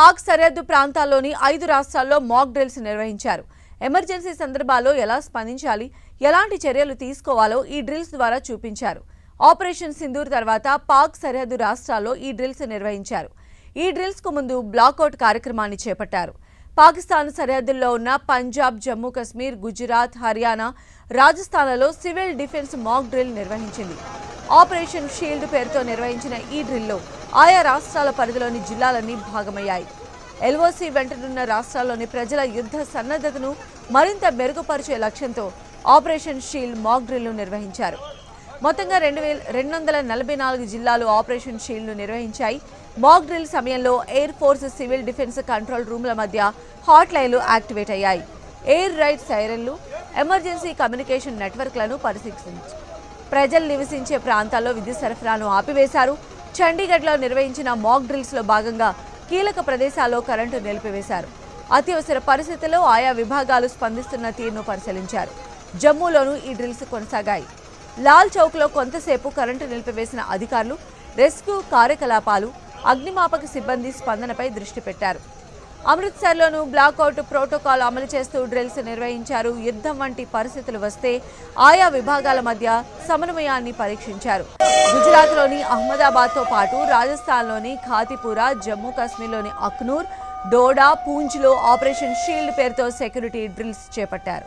పాక్ సరిహద్దు ప్రాంతాల్లోని ఐదు రాష్ట్రాల్లో మాక్ డ్రిల్స్ నిర్వహించారు. ఎమర్జెన్సీ సందర్భాల్లో ఎలా స్పందించాలి? ఎలాంటి చర్యలు తీసుకోవాలో ఈ డ్రిల్స్ ద్వారా చూపించారు. ఆపరేషన్ సింధూర్ తర్వాత పాక్ సరిహద్దు రాష్ట్రాల్లో ఈ డ్రిల్స్ నిర్వహించారు. ఈ డ్రిల్స్కు ముందు బ్లాకౌట్ కార్యక్రమాన్ని చేపట్టారు. పాకిస్తాన్ సరిహద్దుల్లో ఉన్న పంజాబ్ జమ్మూ కశ్మీర్ గుజరాత్ హర్యానా రాజస్థాన్లలో సివిల్ డిఫెన్స్ మాక్ డ్రిల్ నిర్వహించింది. ఆపరేషన్ షీల్డ్ పేరుతో నిర్వహించిన ఈ డ్రిల్లో ఆయా రాష్ట్రాల పరిధిలోని జిల్లాలన్నీ భాగమయ్యాయి. ఎల్ఓసి వెంటనున్న రాష్ట్రాల్లోని ప్రజల యుద్ధ సన్నద్ధతను మరింత మెరుగుపరిచే లక్ష్యంతో ఆపరేషన్ షీల్డ్ మాక్ డ్రిల్ను నిర్వహించారు. మొత్తంగా రెండు వేల రెండు వందల నలభై నాలుగు జిల్లాలు ఆపరేషన్ షీల్డ్ను నిర్వహించాయి. మాక్ డ్రిల్ సమయంలో air force civil defence control రూమ్ల మధ్య హాట్ లైన్లు యాక్టివేట్ అయ్యాయి. ఎయిర్ రైడ్ సైరన్లు ఎమర్జెన్సీ కమ్యూనికేషన్ నెట్వర్క్లను పరిశీలించారు ప్రజలు నివసించే ప్రాంతాల్లో విద్యుత్ సరఫరాను ఆపివేశారు. చండీగఢ్లో నిర్వహించిన మాక్ డ్రిల్స్లో భాగంగా కీలక ప్రదేశాల్లో కరెంటు నిలిపివేశారు. అత్యవసర పరిస్థితుల్లో ఆయా విభాగాలు స్పందిస్తున్న తీరును పరిశీలించారు. జమ్మూలోనూ ఈ డ్రిల్స్ కొనసాగాయి. లాల్ చౌక్లో కొంతసేపు కరెంటు నిలిపివేసిన అధికారులు రెస్క్యూ కార్యకలాపాలు అగ్నిమాపక సిబ్బంది స్పందనపై దృష్టి పెట్టారు. అమృత్సర్లోనూ బ్లాకౌట్ ప్రోటోకాల్ అమలు చేస్తూ డ్రిల్స్ నిర్వహించారు. యుద్ధం వంటి పరిస్థితులు వస్తే ఆయా విభాగాల మధ్య సమన్వయాన్ని పరీక్షించారు. గుజరాత్లోని అహ్మదాబాద్తో పాటు రాజస్థాన్లోని ఖాతిపురా జమ్మూ కాశ్మీర్లోని అక్నూర్ డోడా పూంచ్లో ఆపరేషన్ షీల్డ్ పేరుతో సెక్యూరిటీ డ్రిల్స్ చేపట్టారు.